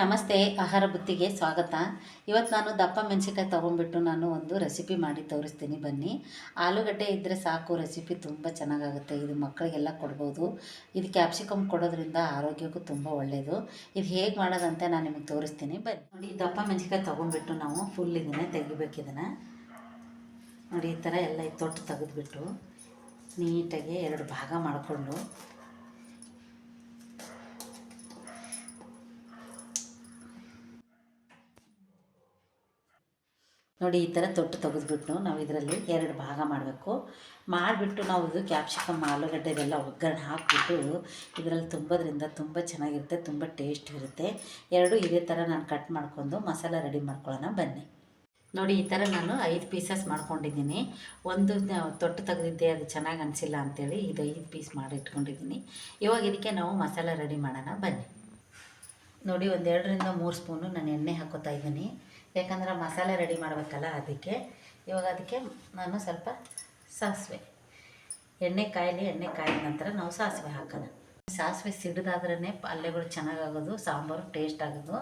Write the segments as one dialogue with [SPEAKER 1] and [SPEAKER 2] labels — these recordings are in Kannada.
[SPEAKER 1] ನಮಸ್ತೆ, ಆಹಾರ ಬುತ್ತಿಗೆ ಸ್ವಾಗತ. ಇವತ್ತು ನಾನು ದಪ್ಪ ಮೆಣಸಿನ್ಕಾಯಿ ತೊಗೊಂಡ್ಬಿಟ್ಟು ನಾನು ಒಂದು ರೆಸಿಪಿ ಮಾಡಿ ತೋರಿಸ್ತೀನಿ ಬನ್ನಿ. ಆಲೂಗಡ್ಡೆ ಇದ್ದರೆ ಸಾಕು ರೆಸಿಪಿ ತುಂಬ ಚೆನ್ನಾಗಾಗುತ್ತೆ. ಇದು ಮಕ್ಕಳಿಗೆಲ್ಲ ಕೊಡ್ಬೋದು. ಇದು ಕ್ಯಾಪ್ಸಿಕಮ್ ಕೊಡೋದ್ರಿಂದ ಆರೋಗ್ಯಕ್ಕೂ ತುಂಬ ಒಳ್ಳೆಯದು ಇದು ಹೇಗೆ ಮಾಡೋದಂತ ನಾನು ನಿಮಗೆ ತೋರಿಸ್ತೀನಿ. ಬನ್ನಿ. ನೋಡಿ ದಪ್ಪ ಮೆಣಸಿನ್ಕಾಯಿ ತೊಗೊಂಡ್ಬಿಟ್ಟು ನಾವು ಫುಲ್ ಇದನ್ನೇ ತೆಗಿಬೇಕು ಇದನ್ನು. ನೋಡಿ, ಈ ಥರ ಎಲ್ಲ ತೊಟ್ಟು ತೆಗೆದುಬಿಟ್ಟು ನೀಟಾಗಿ ಎರಡು ಭಾಗ ಮಾಡಿಕೊಂಡು ನೋಡಿ, ಈ ಥರ ತೊಟ್ಟು ತೆಗೆದ್ಬಿಟ್ಟು ನಾವು ಇದರಲ್ಲಿ ಎರಡು ಭಾಗ ಮಾಡಬೇಕು. ಮಾಡಿಬಿಟ್ಟು ನಾವು ಇದು ಕ್ಯಾಪ್ಸಿಕಮ್ ಆಲೂಗಡ್ಡೆ ಇದೆಲ್ಲ ಒಗ್ಗರಣೆ ಹಾಕಿಬಿಟ್ಟು ಇದರಲ್ಲಿ ತುಂಬೋದ್ರಿಂದ ತುಂಬ ಚೆನ್ನಾಗಿರುತ್ತೆ, ತುಂಬ ಟೇಸ್ಟ್ ಇರುತ್ತೆ. ಎರಡು ಇದೇ ಥರ ನಾನು ಕಟ್ ಮಾಡ್ಕೊಂಡು ಮಸಾಲ ರೆಡಿ ಮಾಡ್ಕೊಳ್ಳೋಣ, ಬನ್ನಿ. ನೋಡಿ, ಈ ಥರ ನಾನು ಐದು ಪೀಸಸ್ ಮಾಡ್ಕೊಂಡಿದ್ದೀನಿ. ಒಂದು ತೊಟ್ಟು ತೆಗೆದಿದ್ದೆ, ಅದು ಚೆನ್ನಾಗಿ ಅನಿಸಿಲ್ಲ ಅಂತೇಳಿ ಇದು ಐದು ಪೀಸ್ ಮಾಡಿ ಇಟ್ಕೊಂಡಿದ್ದೀನಿ ಇವಾಗ ಇದಕ್ಕೆ ನಾವು ಮಸಾಲ ರೆಡಿ ಮಾಡೋಣ, ಬನ್ನಿ. ನೋಡಿ, ಒಂದೆರಡರಿಂದ ಮೂರು ಸ್ಪೂನು ನಾನು ಎಣ್ಣೆ ಹಾಕೋತಾ ಇದ್ದೀನಿ. ಯಾಕಂದ್ರೆ ಮಸಾಲೆ ರೆಡಿ ಮಾಡಬೇಕಲ್ಲ ಅದಕ್ಕೆ. ಇವಾಗ ಅದಕ್ಕೆ ನಾನು ಸ್ವಲ್ಪ ಸಾಸಿವೆ. ಎಣ್ಣೆ ಕಾಯಲಿ, ಎಣ್ಣೆ ಕಾಯಿದ ನಂತರ ನಾವು ಸಾಸಿವೆ ಹಾಕೋಣ. ಸಾಸಿವೆ ಸಿಡಿದಾದ್ರೇ ಪಲ್ಯಗಳು ಚೆನ್ನಾಗಾಗೋದು, ಸಾಂಬಾರು ಟೇಸ್ಟ್ ಆಗೋದು.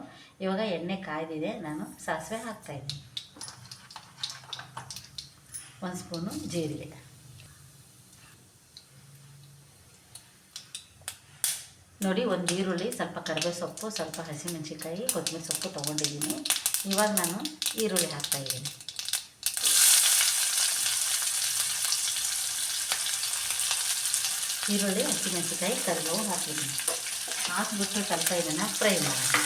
[SPEAKER 1] ಇವಾಗ ಎಣ್ಣೆ ಕಾಯ್ದಿದೆ, ನಾನು ಸಾಸಿವೆ ಹಾಕ್ತಾಯಿದ್ದೀನಿ ಒಂದು ಸ್ಪೂನು ಜೀರಿಗೆ. ನೋಡಿ, ಒಂದು ಈರುಳ್ಳಿ, ಸ್ವಲ್ಪ ಕರಿಬೇವು ಸೊಪ್ಪು, ಸ್ವಲ್ಪ ಹಸಿಮೆಣಸಿನ್ಕಾಯಿ, ಕೊತ್ತಂಬರಿ ಸೊಪ್ಪು ತೊಗೊಂಡಿದ್ದೀನಿ. ಇವಾಗ ನಾನು ಈರುಳ್ಳಿ ಹಾಕ್ತಾಯಿದ್ದೀನಿ ಈರುಳ್ಳಿ, ಹಸಿಮೆಣಸಿನ್ಕಾಯಿ, ಕರಿಬೇವು ಹಾಕಿದ್ದೀನಿ ಹಾಕಿಬಿಟ್ಟು ಸ್ವಲ್ಪ ಇದನ್ನು ಫ್ರೈ ಮಾಡೋಣ.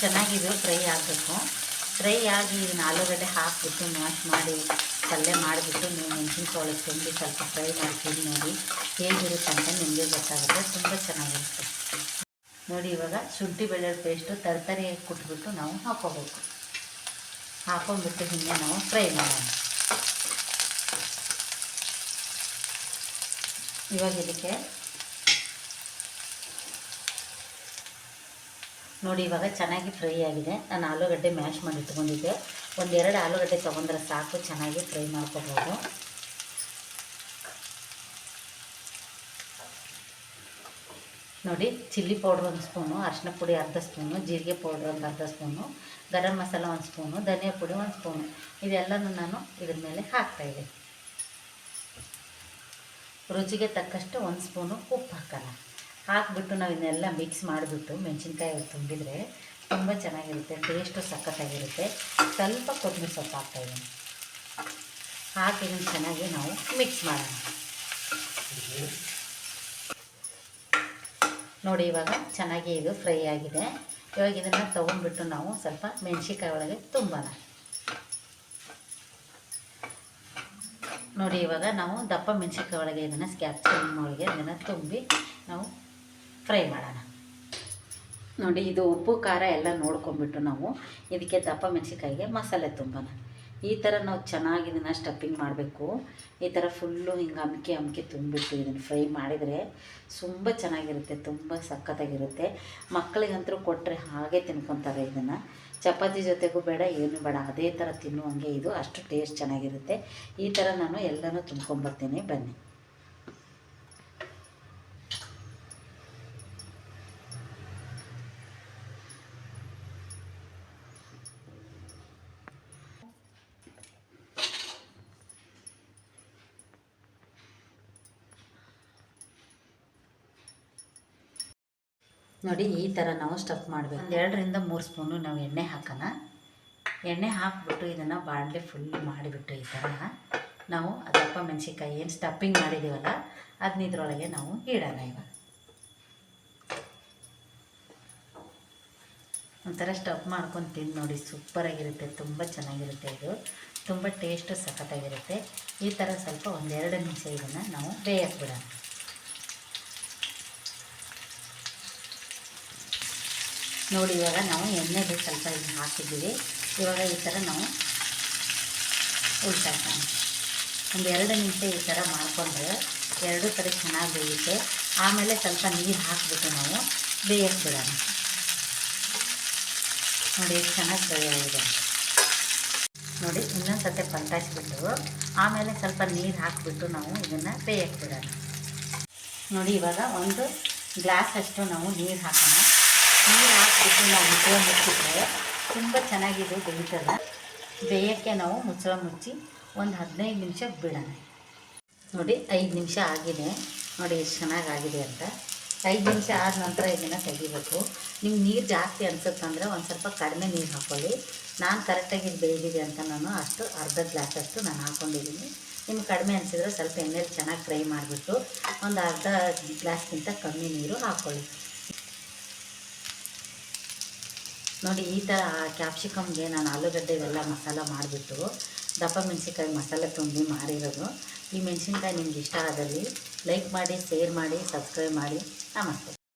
[SPEAKER 1] ಚೆನ್ನಾಗಿದೆ, ಫ್ರೈ ಆಗಬೇಕು. ಫ್ರೈ ಆಗಿ ಇದನ್ನು ಆಲೂಗಡ್ಡೆ ಹಾಕಿಬಿಟ್ಟು ಮ್ಯಾಶ್ ಮಾಡಿ ಪಲ್ಯ ಮಾಡಿಬಿಟ್ಟು ನೀವು ಮೆಣಸಿನಕಾಯಿ ಒಳಗೆ ತುಂಬಿ ಸ್ವಲ್ಪ ಫ್ರೈ ಮಾಡಿ ತಿಂದು ನೋಡಿ ಹೇಗಿರುತ್ತೆ ಅಂತ ನಿಮಗೆ ಗೊತ್ತಾಗುತ್ತೆ. ತುಂಬ ಚೆನ್ನಾಗಿರುತ್ತೆ. ನೋಡಿ, ಇವಾಗ ಶುಂಠಿ ಬೆಳ್ಳುಳ್ಳಿ ಪೇಸ್ಟು ತರಕಾರಿ ಕುಟ್ಬಿಟ್ಟು ನಾವು ಹಾಕ್ಕೋಬೇಕು. ಹಾಕೊಂಡ್ಬಿಟ್ಟು ಹಿಂಗೆ ನಾವು ಫ್ರೈ ಮಾಡೋಣ. ಇವಾಗ ಇದಕ್ಕೆ ನೋಡಿ, ಇವಾಗ ಚೆನ್ನಾಗಿ ಫ್ರೈ ಆಗಿದೆ. ನಾನು ಆಲೂಗಡ್ಡೆ ಮ್ಯಾಶ್ ಮಾಡಿ ಇಟ್ಕೊಂಡಿದ್ದೆ. ಒಂದೆರಡು ಆಲೂಗಡ್ಡೆ ತೊಗೊಂಡ್ರೆ ಸಾಕು, ಚೆನ್ನಾಗಿ ಫ್ರೈ ಮಾಡ್ಕೋಬೋದು. ನೋಡಿ, ಚಿಲ್ಲಿ ಪೌಡ್ರ್ ಒಂದು ಸ್ಪೂನು ಅರಿಶಿನ ಪುಡಿ ಅರ್ಧ ಸ್ಪೂನು, ಜೀರಿಗೆ ಪೌಡ್ರ್ ಒಂದು ಅರ್ಧ ಸ್ಪೂನು, ಗರಂ ಮಸಾಲ ಒಂದು ಸ್ಪೂನು, ಧನಿಯಾ ಪುಡಿ ಒಂದು ಸ್ಪೂನು. ಇದೆಲ್ಲನೂ ನಾನು ಇದ್ರ ಮೇಲೆ ಹಾಕ್ತಾಯಿದ್ದೆ ರುಚಿಗೆ ತಕ್ಕಷ್ಟು ಒಂದು ಸ್ಪೂನು ಉಪ್ಪು ಹಾಕೋಣ. ಹಾಕಿಬಿಟ್ಟು ನಾವು ಇದನ್ನೆಲ್ಲ ಮಿಕ್ಸ್ ಮಾಡಿಬಿಟ್ಟು ಮೆಣಸಿನ್ಕಾಯಿ ತುಂಬಿದರೆ ತುಂಬ ಚೆನ್ನಾಗಿರುತ್ತೆ ಟೇಸ್ಟು ಸಖತ್ತಾಗಿರುತ್ತೆ. ಸ್ವಲ್ಪ ಕೊತ್ತಂಬರಿ ಸೊಪ್ಪು ಹಾಕ್ತಾಯಿದ್ದೀನಿ ಹಾಕಿ ಇದನ್ನು ಚೆನ್ನಾಗಿ ನಾವು ಮಿಕ್ಸ್ ಮಾಡೋಣ. ನೋಡಿ ಇವಾಗ ಚೆನ್ನಾಗಿ ಇದು ಫ್ರೈ ಆಗಿದೆ. ಇವಾಗ ಇದನ್ನು ತೊಗೊಂಡ್ಬಿಟ್ಟು ನಾವು ಸ್ವಲ್ಪ ಮೆಣಸಿನ್ಕಾಯಿ ಒಳಗೆ ತುಂಬೋಣ. ನೋಡಿ ಇವಾಗ ನಾವು ದಪ್ಪ ಮೆಣಸಿನ್ಕಾಯಿ ಒಳಗೆ ಇದನ್ನು ಸ್ಕ್ಯಾಪ್ಸಿಮ್ ಒಳಗೆ ಇದನ್ನು ತುಂಬಿ ನಾವು ಫ್ರೈ ಮಾಡೋಣ. ನೋಡಿ, ಇದು ಉಪ್ಪು, ಖಾರ ಎಲ್ಲ ನೋಡ್ಕೊಂಬಿಟ್ಟು ನಾವು. ಇದಕ್ಕೆ ದಪ್ಪ ಮೆಣಸಿನ್ಕಾಯಿಗೆ ಮಸಾಲೆ ತುಂಬೋಣ ಈ ಥರ ನಾವು ಚೆನ್ನಾಗಿ ಇದನ್ನು ಸ್ಟಫಿಂಗ್ ಮಾಡಬೇಕು. ಈ ಥರ ಫುಲ್ಲು ಹಿಂಗೆ ಅಮ್ಕಿ ಅಮ್ಕಿ ತುಂಬಿಟ್ಟು ಇದನ್ನು ಫ್ರೈ ಮಾಡಿದರೆ ತುಂಬ ಚೆನ್ನಾಗಿರುತ್ತೆ, ತುಂಬ ಸಖತ್ತಾಗಿರುತ್ತೆ. ಮಕ್ಕಳಿಗಂತರೂ ಕೊಟ್ಟರೆ ಹಾಗೆ ತಿನ್ಕೊತಾರೆ ಇದನ್ನು. ಚಪಾತಿ ಜೊತೆಗೂ ಬೇಡ, ಏನು ಬೇಡ. ಅದೇ ಥರ ತಿನ್ನುವಂಗೆ ಇದು ಅಷ್ಟು ಟೇಸ್ಟ್ ಚೆನ್ನಾಗಿರುತ್ತೆ. ಈ ಥರ ನಾನು ಎಲ್ಲನೂ ತುಂಬ್ಕೊಂಬರ್ತೀನಿ ಬನ್ನಿ. ನೋಡಿ, ಈ ಥರ ನಾವು ಸ್ಟಫ್ ಮಾಡಬೇಕು. ಒಂದು ಎರಡರಿಂದ ಮೂರು ಸ್ಪೂನು ನಾವು ಎಣ್ಣೆ ಹಾಕೋಣ. ಎಣ್ಣೆ ಹಾಕಿಬಿಟ್ಟು ಇದನ್ನು ಬಾಣಲೆ ಫುಲ್ ಮಾಡಿಬಿಟ್ಟು ಈ ಥರ ನಾವು ಅದಪ್ಪ ಮೆಣಸಿನ್ಕಾಯಿ ಏನು ಸ್ಟಫಿಂಗ್ ಮಾಡಿದ್ದೀವಲ್ಲ ಅದನ್ನ ಇದರೊಳಗೆ ನಾವು ಇಡೋಣ ಇವಾಗ. ಒಂಥರ ಸ್ಟಫ್ ಮಾಡ್ಕೊಂಡು ತಿಂದು ನೋಡಿ ಸೂಪರಾಗಿರುತ್ತೆ ತುಂಬ ಚೆನ್ನಾಗಿರುತ್ತೆ ಇದು. ತುಂಬ ಟೇಸ್ಟು ಸಖತ್ತಾಗಿರುತ್ತೆ. ಈ ಥರ ಸ್ವಲ್ಪ ಒಂದೆರಡು ನಿಮಿಷ ಇದನ್ನು ನಾವು ಬೇಯಕ್ಕೆ ಬಿಡೋಣ. ನೋಡಿ, ಇವಾಗ ನಾವು ಎಣ್ಣೆಗೆ ಸ್ವಲ್ಪ ಇದನ್ನ ಹಾಕಿದ್ದೀವಿ. ಇವಾಗ ಈ ಥರ ನಾವು ಉಲ್ಟಾಕೋಣ ಒಂದು ಎರಡು ನಿಮಿಷ ಈ ಥರ ಮಾಡಿಕೊಂಡ್ರೆ ಎರಡೂ ಕಡೆ ಚೆನ್ನಾಗಿ ಬೇಯುತ್ತೆ. ಆಮೇಲೆ ಸ್ವಲ್ಪ ನೀರು ಹಾಕಿಬಿಟ್ಟು ನಾವು ಬೇಯಕ್ಕೆ ಬಿಡೋಣ. ನೋಡಿ ಎಷ್ಟು ಚೆನ್ನಾಗಿ ಬೇಯಾಗಿದೆ ನೋಡಿ, ಇನ್ನೊಂದು ಸತಿ ಪಲ್ಟಾಯಿಸ್ಬಿಟ್ಟು ಆಮೇಲೆ ಸ್ವಲ್ಪ ನೀರು ಹಾಕಿಬಿಟ್ಟು ನಾವು ಇದನ್ನು ಬೇಯಕ್ಕೆ ಬಿಡೋಣ. ನೋಡಿ, ಇವಾಗ ಒಂದು ಗ್ಲಾಸ್ ಅಷ್ಟು ನಾವು ನೀರು ಹಾಕೋಣ. ನೀರು ಹಾಕ್ಬಿಟ್ಟು ನಾವು ಮುಚ್ಚಳ ಮುಚ್ಚಿದ್ರೆ ತುಂಬ ಚೆನ್ನಾಗಿದೆ ಬೇಯ್ತದ ಬೇಯೋಕ್ಕೆ ನಾವು ಮುಚ್ಚಳ ಮುಚ್ಚಿ ಒಂದು ಹದಿನೈದು ನಿಮಿಷ ಬಿಡೋಣ. ನೋಡಿ, ಐದು ನಿಮಿಷ ಆಗಿದೆ. ನೋಡಿ, ಎಷ್ಟು ಚೆನ್ನಾಗಾಗಿದೆ ಅಂತ. ಐದು ನಿಮಿಷ ಆದ ನಂತರ ಇದನ್ನು ತೆಗಿಬೇಕು. ನಿಮ್ಗೆ ನೀರು ಜಾಸ್ತಿ ಅನಿಸುತ್ತಂದ್ರೆ ಒಂದು ಸ್ವಲ್ಪ ಕಡಿಮೆ ನೀರು ಹಾಕ್ಕೊಳ್ಳಿ ನಾನು ಕರೆಕ್ಟಾಗಿ ಇದು ಬೇಯ್ದಿದೆ ಅಂತ ನಾನು ಅಷ್ಟು ಅರ್ಧ ಗ್ಲಾಸಷ್ಟು ನಾನು ಹಾಕ್ಕೊಂಡಿದ್ದೀನಿ ನಿಮ್ಗೆ ಕಡಿಮೆ ಅನಿಸಿದ್ರೆ ಸ್ವಲ್ಪ ಎಣ್ಣೆಲಿ ಚೆನ್ನಾಗಿ ಫ್ರೈ ಮಾಡಿಬಿಟ್ಟು ಒಂದು ಅರ್ಧ ಗ್ಲಾಸ್ಗಿಂತ ಕಮ್ಮಿ ನೀರು ಹಾಕ್ಕೊಳ್ಳಿ ನೋಡಿ, ಈ ಥರ ಕ್ಯಾಪ್ಸಿಕಮ್ಗೆ ನಾನು ಆಲೂಗಡ್ಡೆ ಇವೆಲ್ಲ ಮಸಾಲ ಮಾಡಿಬಿಟ್ಟು, ದಪ್ಪ ಮೆಣಸಿನ್ಕಾಯಿ ಮಸಾಲೆ ತುಂಬಿ ಮಾಡಿರೋದು. ಈ ಮೆಣಸಿನ್ಕಾಯಿ ನಿಮ್ಗೆ ಇಷ್ಟ ಆದಲ್ಲಿ ಲೈಕ್ ಮಾಡಿ ಶೇರ್ ಮಾಡಿ ಸಬ್ಸ್ಕ್ರೈಬ್ ಮಾಡಿ. ನಮಸ್ತೆ.